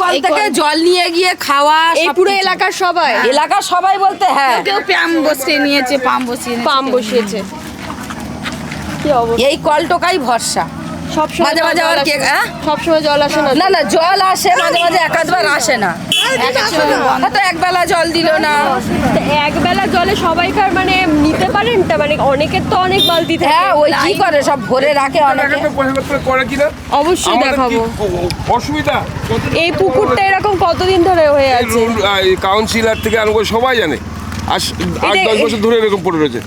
Call থেকে জল নিয়ে গিয়ে খাওয়া এই পুরো এলাকার সবাই? এলাকার সবাই বলতে হ্যাঁ। কেউ প্যাম বসিয়ে নিয়েছে পাম বসিয়ে পাম বসিয়েছে। এই কল টোকাই ভরসা। সব সময় মাঝে মাঝে আবার কে- হ্যাঁ? সব সময় জল আসে না। না না জল আসে মাঝে মাঝে একাধবার আসে না। হয়তো একবেলা জল দিল না। একবেলা জলে সবাইকার মানে নিতে পারেন তা? মানে অনেকের তো অনেক বালতি থাকে। হ্যাঁ ওই কি করে সব ভরে রাখে অনেকে। করে কিনা? অবশ্যই দেখাবো। অসুবিধা? এই পুকুরটা এরকম কতদিন ধরে হয়ে আছে? কাউন্সিলর থেকে আরম্ভ সবাই জানে। আজ আট দশ বছর ধরে এরকম পড়ে রয়েছে।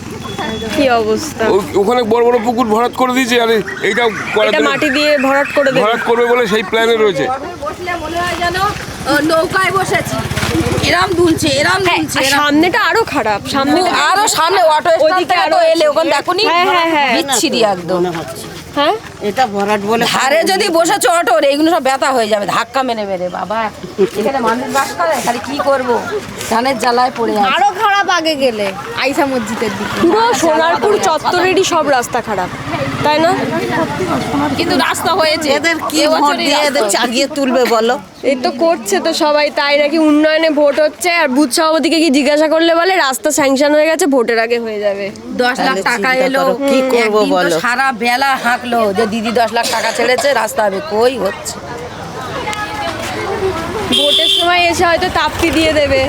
কি অবস্থা? ওখানে বড় বড় পুকুর ভরাট করে দিয়েছে আর এইটা এটা মাটি দিয়ে ভরাট করে দেবে। ভরাট করবে বলে সেই প্ল্যানে রয়েছে। বসলে মনে হয় যেন নৌকায় বসেছি। এরম দুলছে এরম দুলছে সামনেটা আরও খারাপ। সামনে আরও সামনে অটো স্ট্যান্ড থেকে আরও এলে ওখানে দেখুনি হ্যাঁ, হ্যাঁ, হ্যাঁ। বিচ্ছিরি একদম। হ্যাঁ? এটা ভরাট বলে ধারে যদি বসেছো অটোর এইগুলো সব ব্যথা হয়ে যাবে ধাক্কা মেরে মেরে বাবা। এখানে মানুষ বাস করে খালি কি করব? ধানের জ্বালায় পড়ে আরও খারাপ আগে গেলে আইসা মসজিদের দিকে। পুরো সোনারপুর চত্বরেরই সব রাস্তা খারাপ তাই না? কিন্তু রাস্তা হয়েছে। এদের কি এদের চাগিয়ে তুলবে বলো? এই তো করছে তো সবাই তাই নাকি উন্নয়নে ভোট হচ্ছে? আর বুথ সভাপতিকে কি জিজ্ঞাসা করলে বলে রাস্তা স্যাংশন হয়ে গেছে ভোটের আগে হয়ে যাবে। দশ লাখ টাকা এলো কি করব বলো? সারা বেলা হাঁকলো যে দিদি দশ লাখ টাকা ছেড়েছে রাস্তা হবে কই হচ্ছে? ভোটের সময় এসে হয়তো তাপ্তি দিয়ে দেবে।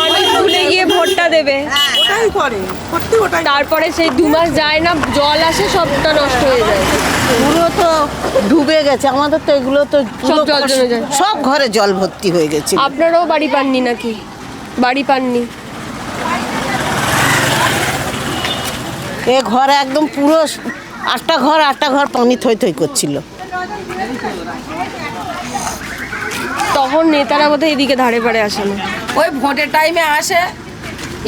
মানুষ ভুলে গিয়ে ভোটটা দেবে। ওটাই করে তারপরে সেই দু মাস যায় না জল আসে সবটা নষ্ট হয়ে যায়। পুরো তো ডুবে গেছে। আমাদের তো এগুলো তো পুরো জল জমে যায়। সব ঘরে জল ভর্তি হয়ে গেছে আপনারাও বাড়ি পাননি নাকি? বাড়ি পাননি? এ ঘরে একদম পুরো আটটা ঘর আটটা ঘর পানি থই থই করছিল। তখন নেতারা বোধহয় এদিকে ধারে পারে আসে না ওই ভোটের টাইমে আসে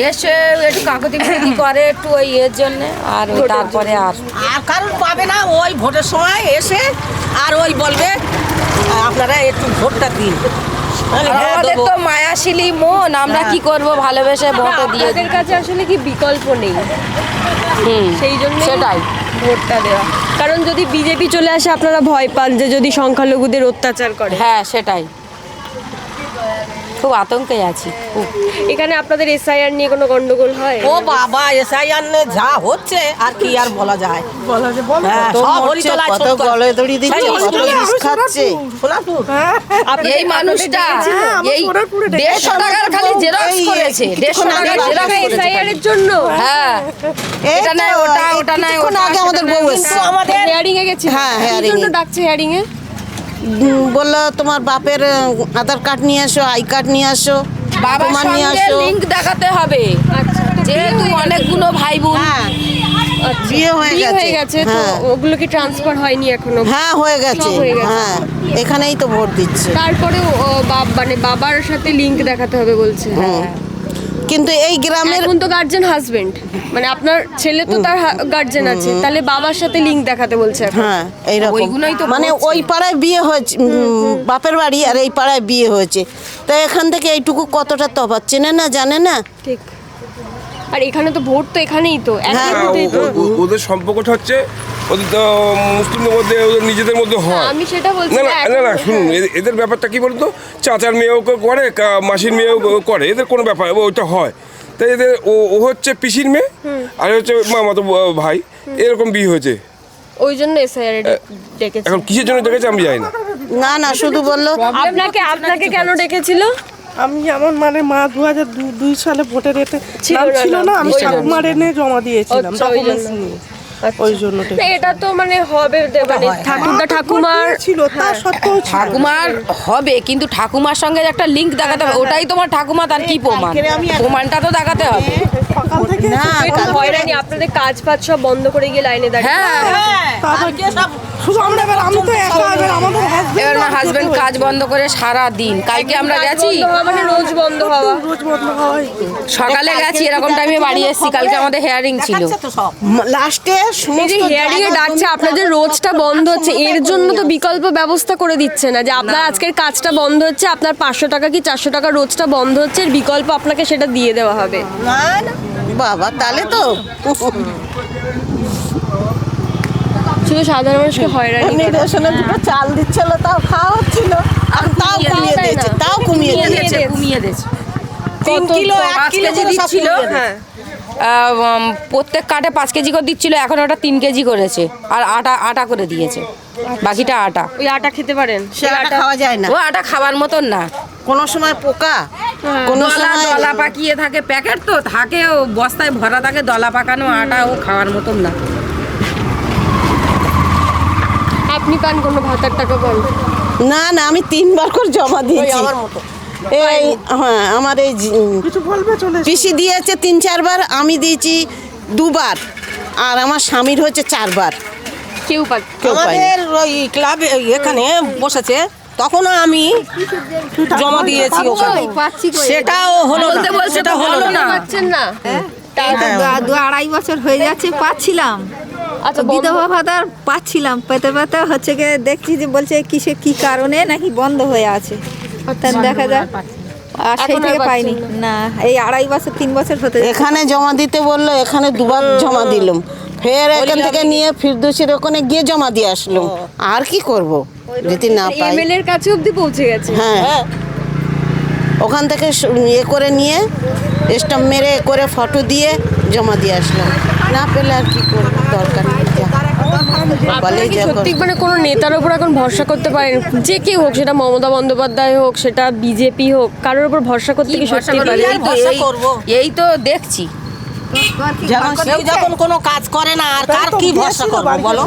এসে একটু কাকতি মিনতি করে একটু ওই এর জন্য আর ওই তারপরে আর। আর কারণ পাবে না ওই ভোটের সময় এসে আর ওই বলবে আপনারা একটু ভোটটা দিন। আমাদের তো মায়াশিলি মন আমরা কি করব ভালোবেসে ভোট দিয়ে আপনাদের কাছে আসলে কি বিকল্প নেই? হুম সেই জন্য সেটাই। ভোটটা দেওয়া। কারণ যদি বিজেপি চলে আসে আপনারা ভয় পান যে যদি সংখ্যালঘুদের অত্যাচার করে। হ্যাঁ সেটাই। খুব আতঙ্কে আছি। খুব এখানে আপনাদের এসআইআর নিয়ে কোনো গন্ডগোল হয়? ও বাবা এসআই আনলে যা হচ্ছে আর কি আর বলা যায়? বলা যে বলো। হ্যাঁ, তো। সব হরিতলায় কত গলে দড়ি দিচ্ছে কত স্কুলে খাচ্ছে। সোনাপুর এই মানুষটা হ্যাঁ, এই দেড়শো টাকার খালি জেরক্স করেছে দেড়শো টাকার জেরক্স এসআইআর এর জন্য হ্যাঁ। এটা নাই ওটা ওটা নাই ওটা আগে আমাদের বউ নাই। এসছে। আমাদের হেয়ারিং এ গেছে হ্যাঁ, এ। ডাকছে হেয়ারিং এ বলল তোমার বাপের আধার কার্ড নিয়ে আসো আই কার্ড নিয়ে আসো প্রমাণ নিয়ে আসো। লিংক দেখাতে হবে। আচ্ছা যেহেতু অনেকগুলো ভাই বোন হ্যাঁ বিয়ে হয়ে গেছে। তো হ্যাঁ। ওগুলো কি ট্রান্সফার হয়নি এখনও। হ্যাঁ হয়ে গেছে। হয়ে। হ্যাঁ এখানেই তো ভোট দিচ্ছে। তারপরে মানে বাবার সাথে লিংক দেখাতে হবে বলছে। কিন্তু এই গ্রামের এখন তো গার্জেন হাজবেন্ড মানে আপনার ছেলে তো তার গার্জেন আছে। তাহলে বাবার সাথে লিংক দেখাতে বলছে হ্যাঁ এইরকম। ওইগুলোই তো মানে ওই পাড়ায় বিয়ে হয়েছে বাপের বাড়ি আর এই পাড়ায় বিয়ে হয়েছে। তো এখান থেকে এইটুকু কতটা তফাৎ? চেনে না জানে না? ঠিক। আর এখানে তো ভোট তো এখানেই তো। হ্যাঁ, হ্যাঁ, ওদের সম্পর্কটা হচ্ছে ওদের তো মুসলিমদের মধ্যে ওদের নিজেদের মধ্যে হয় আমি সেটা বলছি না না, না শুনুন এদের- এদের ব্যাপারটা কি বলতো? চাচার মেয়েও করে কা- মাসির মেয়েও করে এদের কোনো ব্যাপার ওইটা হয়। তাই এদের ও ও হচ্ছে পিসির মেয়ে আর হচ্ছে মামাতো ভাই এরকম বিয়ে হয়েছে। ওই জন্য এসআইআর ডেকেছে। এখন কিসের জন্য দেখেছে আমি জানি না। না না শুধু বলল আপনাকে আপনাকে কেন ডেকেছিল? আমি যেমন মানে মা দু হাজার দুই সালে ভোটের এতে ছিল না, আমি ঠাকুমার এনে জমা দিয়েছিলাম জন্য। নিয়ে। আচ্ছা। ওই জন্য এটা তো মানে হবে মানে ঠাকুরদা ঠাকুমার ছিল তা সত্ত্বেও ঠাকুমার হবে কিন্তু ঠাকুমার সঙ্গে একটা লিংক দেখাতে হবে ওটাই তোমার ঠাকুমা তার কি প্রমাণ? প্রমাণটা তো দেখাতে হবে। সকাল থেকে না হয়রানি আপনাদের কাজ ফাজ সব বন্ধ করে গিয়ে লাইনে দাঁড়িয়ে। হ্যাঁ। শুধু আমরা এবার আমি তো একা এবার আমাদের husband এবার আমার হাজবেন্ড কাজ বন্ধ করে সারা দিন কালকে আমরা গেছি? মানে রোজ বন্ধ হওয়া। রোজ বন্ধ হয় সকালে গেছি এরকম টাইমে বাড়ি এসেছি কালকে আমাদের হেয়ারিং ছিল। লাস্টে যে হেয়ারিং এ ডাকছে আপনাদের রোজটা বন্ধ হচ্ছে। এর জন্য তো বিকল্প ব্যবস্থা করে দিচ্ছে না যে আপনার আজকের কাজটা বন্ধ হচ্ছে আপনার পাঁচশো টাকা কি চারশো টাকা রোজটা বন্ধ হচ্ছে এর বিকল্প আপনাকে সেটা দিয়ে দেওয়া হবে। না বাবা তাহলে তো। শুধু সাধারণ মানুষকে হয়রানি। রেশনে দুটো চাল দিচ্ছিল তাও খাওয়া হচ্ছিল আর তাও কমিয়ে দিয়েছে তাও কমিয়ে দিয়েছে। কমিয়ে দিয়েছে। তিন কিলো এক পাঁচ কিলো কেজি করে দিচ্ছিল। হ্যাঁ। প্রত্যেক কাটে পাঁচ কেজি করে দিচ্ছিল এখন ওটা তিন কেজি করেছে। আর আটা আটা করে দিয়েছে। বাকিটা আটা। ওই আটা খেতে পারেন। সে আটা খাওয়া যায় না। ও আটা খাবার মতন না। কোনো সময় পোকা কোনো সময় দলা পাকিয়ে থাকে। প্যাকেট তো থাকে ও বস্তায় ভরা থাকে দলা পাকানো আটা ও খাওয়ার মতন না। আপনি পান কোনো ভাতার টাকা পান না না আমি তিনবার করে জমা দিয়েছি। এই হ্যাঁ আমার এই কিছু বলবে চলে পিসি দিয়েছে তিন চারবার আমি দিয়েছি দুবার আর আমার স্বামীর হচ্ছে চারবার। কেউ কেউ আমাদের ওই ক্লাবে এখানে বসেছে তখন আমি জমা দিয়েছি ওখানে। সেটাও হলো সেটা হলো না। দু আড়াই বছর হয়ে যাচ্ছে পাচ্ছিলাম। আচ্ছা বিধবা ভাতার পাচ্ছিলাম পেতে পেতে হচ্ছে গিয়ে দেখছি যে বলছে কিসে কি কারণে নাকি বন্ধ হয়ে আছে। দেখা যাক। আর সেই থেকে পাইনি। না এই আড়াই বছর তিন বছর হতে এখানে জমা দিতে বলল এখানে দুবার জমা দিলাম। ফের এখান থেকে নিয়ে ফিরদোসির ওখানে গিয়ে জমা দিয়ে আসলাম। আর কি করব? যদি না পাই এমএলএ এর কাছে অবধি পৌঁছে গেছে। হ্যাঁ। ওখান থেকে ইয়ে করে নিয়ে স্টাম্প মেরে করে ফটো দিয়ে জমা দিয়ে আসলাম। না পেলে আর কি করব? দরকার সত্যি মানে কোনো নেতার উপর এখন ভরসা করতে পারেন? যে কেউ হোক সেটা মমতা বন্দ্যোপাধ্যায় হোক সেটা বিজেপি হোক কারোর উপর ভরসা করতে কি সত্যি এই তো দেখছি। কেউ যখন কোনো কাজ করে না আর কার কি ভরসা করব বলো?